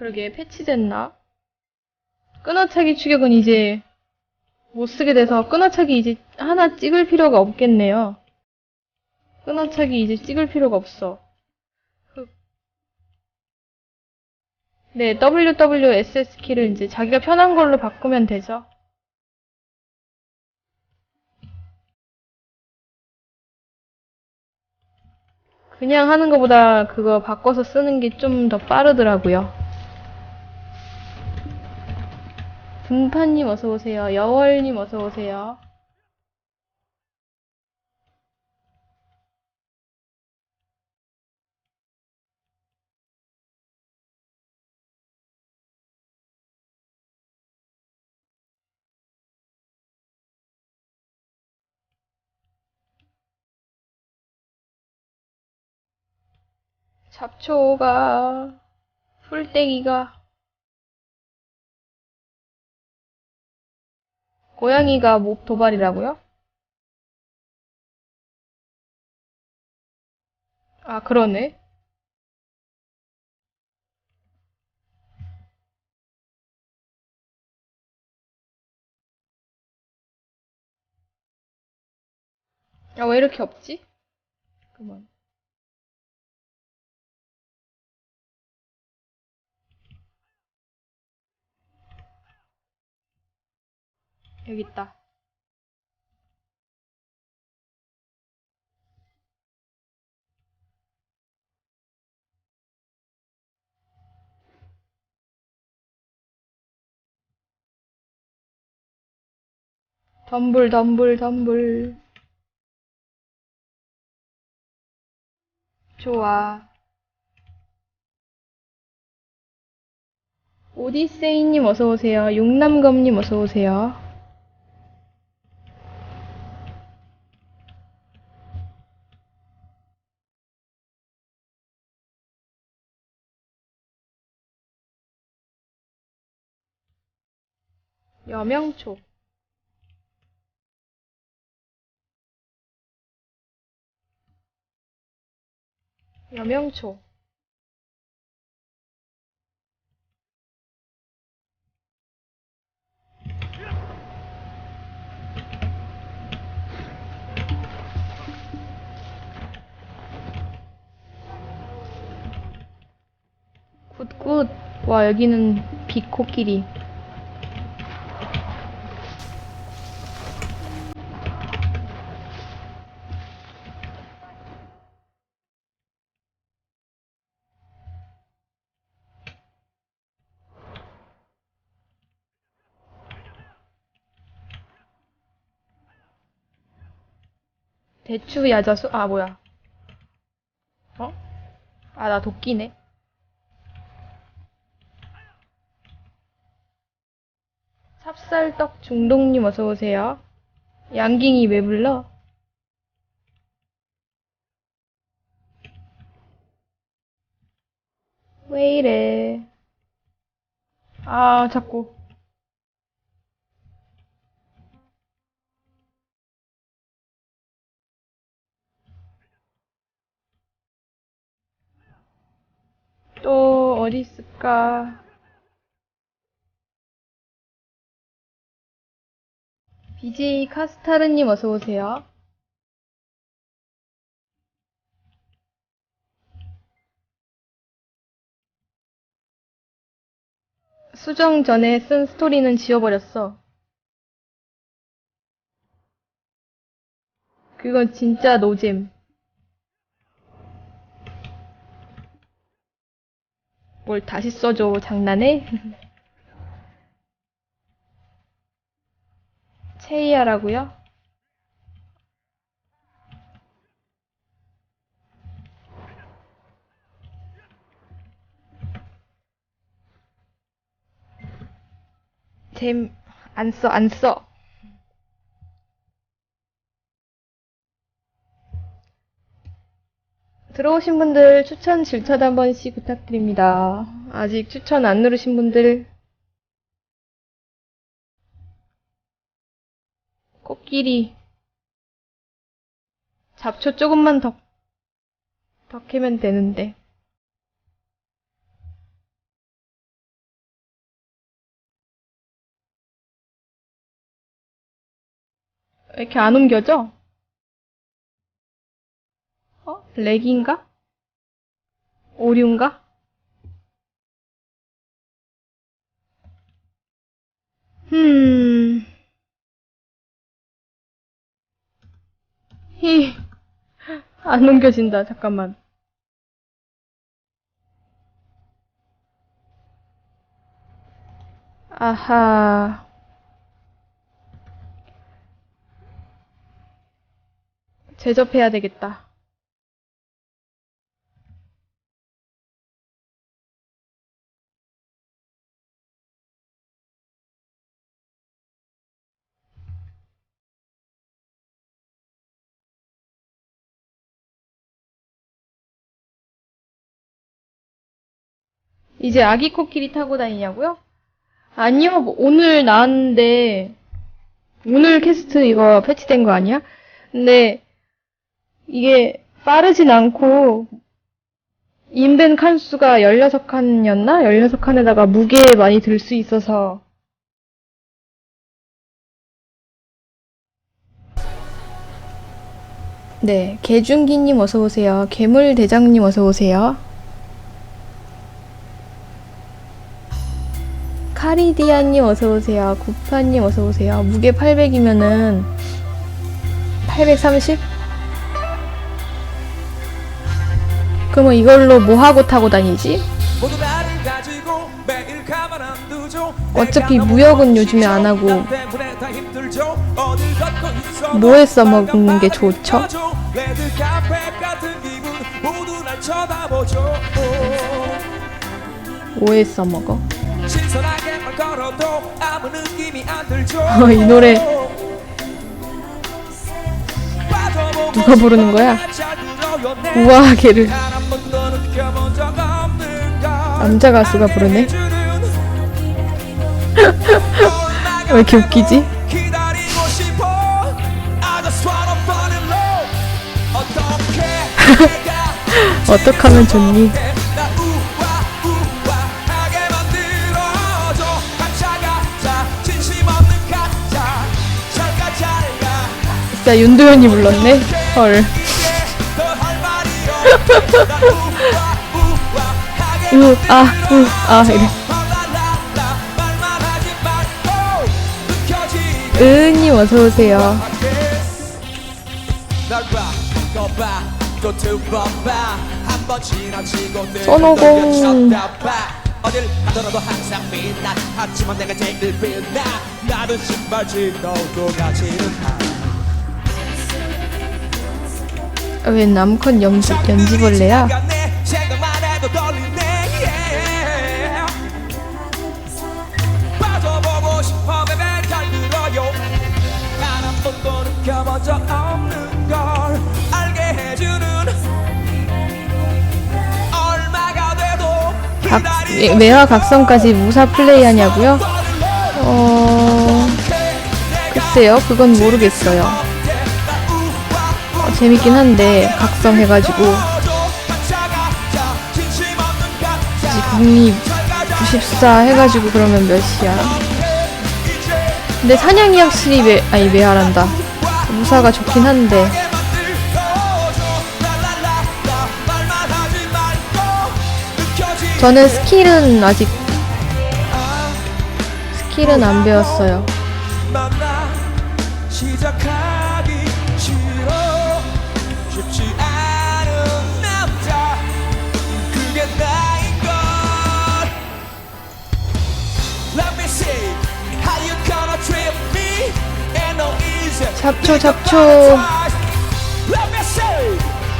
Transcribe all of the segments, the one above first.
그러게 패치됐나? 끊어차기 추격은 이제 못 쓰게 돼서 끊어차기 이제 하나 찍을 필요가 없겠네요. 끊어차기 이제 찍을 필요가 없어. 흑. 네, WWSS 키를 이제 자기가 편한 걸로 바꾸면 되죠. 그냥 하는 것보다 그거 바꿔서 쓰는 게 좀 더 빠르더라고요. 분파님 어서오세요. 여월님 어서오세요. 잡초가, 풀떼기가, 고양이가 몹 도발이라고요? 아, 그러네. 아, 왜 이렇게 없지? 그만. 여기 있다. 덤불, 덤불, 덤불. 좋아. 오디세이님 어서오세요. 용남검님 어서오세요. 여명초. 여명초. 굿굿. 와, 여기는 비코끼리. 대추 야자수? 아, 뭐야. 어? 아, 나 도끼네. 찹쌀떡 중동님 어서오세요. 양갱이 왜 불러? 왜 이래. 아, 자꾸. 또 어디 있을까? BJ 카스타르님 어서 오세요. 수정 전에 쓴 스토리는 지워버렸어. 그건 진짜 노잼. 뭘 다시 써줘, 장난해? 체이야라고요? 잼, 안 써, 안 써. 들어오신 분들 추천 질문 한 번씩 부탁드립니다. 아직 추천 안 누르신 분들 코끼리 잡초 조금만 더, 더 캐면 되는데 왜 이렇게 안 옮겨져? 렉인가? 오류인가? 음. 히. 안 옮겨진다. 잠깐만. 아하. 제접해야 되겠다. 이제 아기 코끼리 타고 다니냐고요? 아니요, 뭐 오늘 나왔는데, 오늘 캐스트 이거 패치된 거 아니야? 근데, 이게 빠르진 않고, 인벤 칸수가 16칸이었나? 16칸에다가 무게 많이 들 수 있어서, 네, 개중기님 어서오세요. 괴물대장님 어서오세요. 카리디아님 어서오세요. 구파님 어서오세요. 무게 800이면은 830? 그러면 이걸로 뭐하고 타고 다니지? 어차피 무역은 요즘에 안 하고 뭐에 써먹는 게 좋죠? 뭐에 써먹어? 어, 이 노래 누가 부르는 거야? 우아하게를 남자 가수가 부르네. 왜 이렇게 웃기지? 내가 어떻게 하면 좋니? 진짜 윤도현이 불렀네. 헐. 우, 아, 우, 아, 이래. 으은님 어서오세요. 봐 어딜 가더라도 항상 빛나 하지만 내가 제일 빛나 나는 신발지 너도 같이는 왜 남컨 연지, 연지벌레야? 각, 예, 매화 각성까지 무사 플레이하냐고요? 어... 글쎄요, 그건 모르겠어요. 어, 재밌긴 한데 각성해가지고 국립 94 해가지고 그러면 몇이야? 근데 사냥이 확실히 매, 아니 매화란다. 무사가 좋긴 한데 저는 스킬은 아직 스킬은 안 배웠어요. 쉽지 않은 남자 그게 나인 걸. Let me see how you gonna treat me. And no easy. 잡초 잡초. Let me see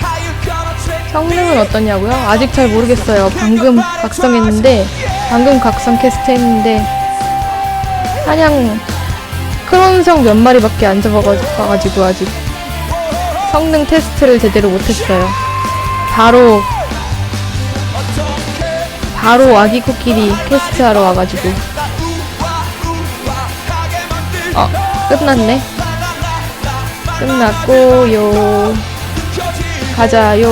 how you gonna treat me. 성능은 어떠냐고요? 아직 잘 모르겠어요. 방금 각성했는데 방금 각성 캐스트 했는데 사냥 크론성 몇 마리밖에 안 잡아가지고 아직 성능 테스트를 제대로 못했어요. 바로 바로 아기 코끼리 캐스트 하러 와가지고. 어 끝났네. 끝났고요. 가자요.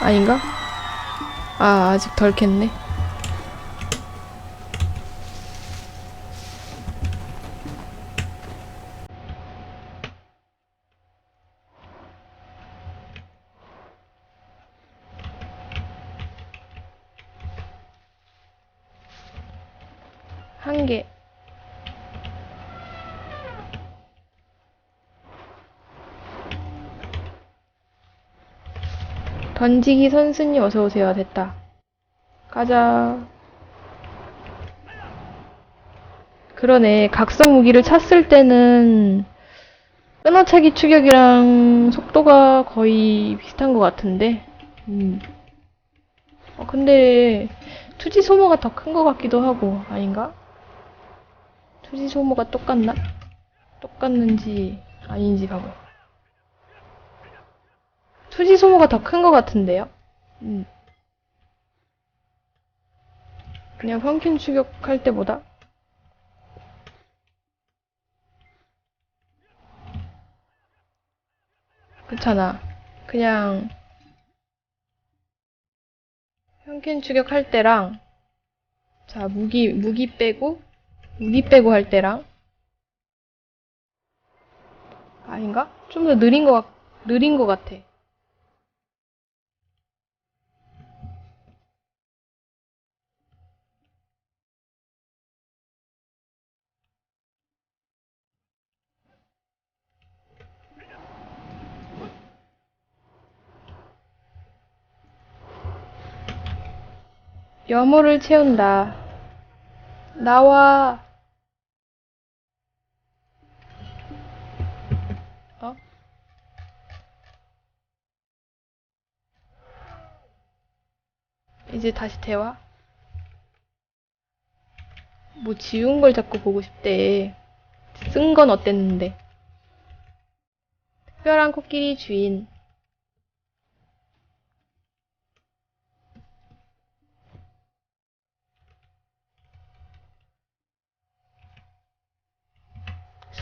아닌가? 아 아직 덜 캤네 한 개. 던지기 선수님 어서오세요. 됐다. 가자. 그러네. 각성 무기를 찼을 때는 끊어차기 추격이랑 속도가 거의 비슷한 것 같은데. 음. 어, 근데 투지 소모가 더 큰 것 같기도 하고 아닌가? 투지 소모가 똑같나? 똑같는지 아닌지 봐봐. 투지 소모가 더 큰 것 같은데요? 음. 그냥 평균 추격할 때보다? 그렇잖아. 그냥 평균 추격할 때랑 자 무기 무기 빼고 무기 빼고 할 때랑 아닌가? 좀 더 느린 것 같, 느린 것 같아. 여모를 채운다. 나와. 어? 이제 다시 대화? 뭐 지운 걸 자꾸 보고 싶대. 쓴 건 어땠는데? 특별한 코끼리 주인.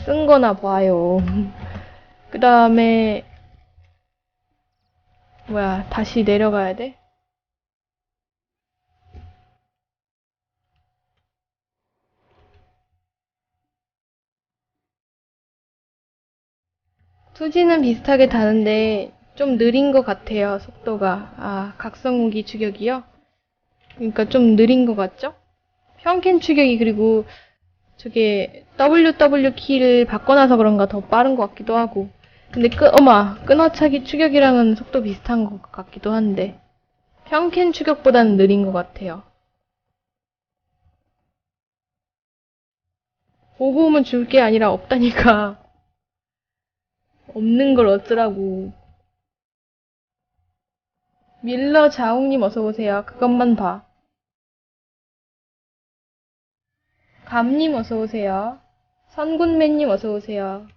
쓴 거나 봐요. 그 다음에, 뭐야, 다시 내려가야 돼? 투지는 비슷하게 다는데, 좀 느린 것 같아요, 속도가. 아, 각성무기 추격이요? 그러니까 좀 느린 것 같죠? 평캔 추격이 그리고 저게 WW 키를 바꿔놔서 그런가 더 빠른 것 같기도 하고. 근데 끄, 어마, 끊어차기 추격이랑은 속도 비슷한 것 같기도 한데. 평캔 추격보다는 느린 것 같아요. 오면 줄게 아니라 없다니까. 없는 걸 어쩌라고. 밀러 자웅님 어서오세요. 그것만 봐. 감님 어서오세요. 선군맨님 어서오세요.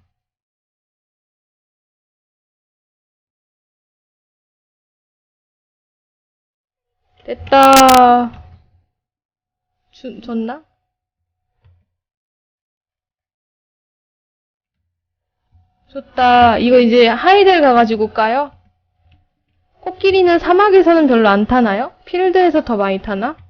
됐다. 주, 줬나? 좋다. 이거 이제 하이델 가가지고 까요? 코끼리는 사막에서는 별로 안 타나요? 필드에서 더 많이 타나?